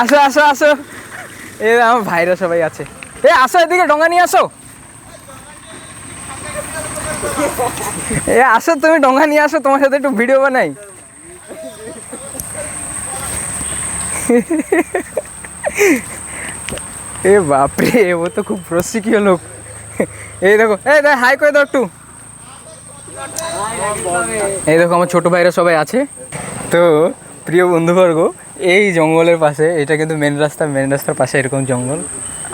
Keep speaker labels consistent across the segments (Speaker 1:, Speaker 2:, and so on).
Speaker 1: আসো আসো আসো। এ, আমার ভাইরা সবাই আছে। এ, আসো এদিকে ডঙ্গা নিয়ে আসো। এ, আসো, তুমি ডঙ্গা নিয়ে আসো, তোমার সাথে একটু ভিডিও বানাই। এ, বাপরে, ও তো খুব প্রসিকীয় লোক। এই দেখো, এই দেখ, হাই করে দাও একটু। এই দেখো, আমার ছোট ভাইরা সবাই আছে। তো, প্রিয় বন্ধুবর্গ এই জঙ্গলের পাশে, এটা কিন্তু মেন রাস্তা মেন রাস্তার পাশে এরকম জঙ্গল,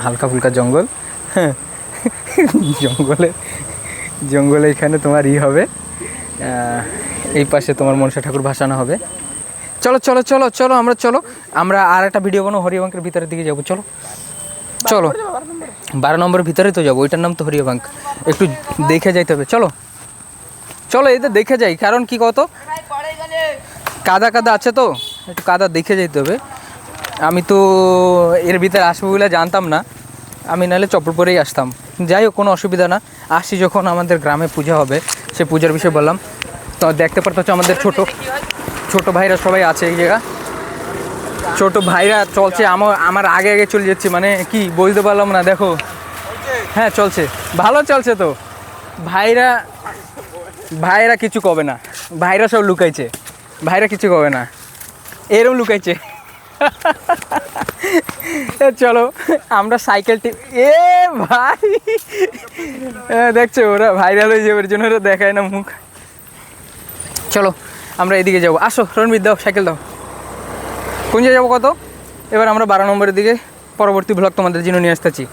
Speaker 1: হালকা ফুলকা জঙ্গল। হ্যাঁ জঙ্গলে জঙ্গলে এখানে তোমার ই হবে এই পাশে তোমার মনসা ঠাকুর ভাসানো হবে। চলো চলো চলো চলো, আমরা চলো, আমরা আর একটা ভিডিও কোনো হরিবাঙ্কের ভিতরের দিকে যাব, চলো। চলো, বারো নম্বরের ভিতরে তো যাব, ওইটার নাম তো হরিবাঙ্ক একটু দেখে যাইতে হবে, চলো। চলো, এই তো দেখে যাই, কারণ কি কত? কাদা কাদা আছে তো? একটু কাদা দেখে যেতে হবে। আমি তো এর ভিতরে আসব বলে জানতাম না। আমি নাহলে চপ্পল পরেই আসতাম। যাই হোক, কোনো অসুবিধা না। আসছি যখন আমাদের গ্রামে পূজা হবে, সে পূজার বিষয়ে বললাম। তো দেখতে পারতো আমাদের ছোট ছোট ভাইরা সবাই আছে এই জায়গা। ছোট ভাইরা চলছে আমার আমার আগে আগে চলে যাচ্ছে। মানে কি বলতে পারলাম না, দেখো। হ্যাঁ চলছে। ভালো চলছে তো। ভাইরা ভাইরা কিছু কবে না। ভাইরা সব লুকাইছে। ভাইরা কিছু কবে না। এরম লুকাইছে। চলো, আমরা সাইকেল সাইকেলটি এ, ভাই। দেখছ, ওরা ভাইরাল হয়ে যাবে জন্য ওরা দেখায় না মুখ। চলো, আমরা এদিকে যাব। আসো, রণবীর, দাও, সাইকেল দাও। কোন জায়গায় যাব কত? এবার আমরা বারো নম্বরের দিকে, পরবর্তী ব্লগ তোমাদের জন্য নিয়ে আসতেছি।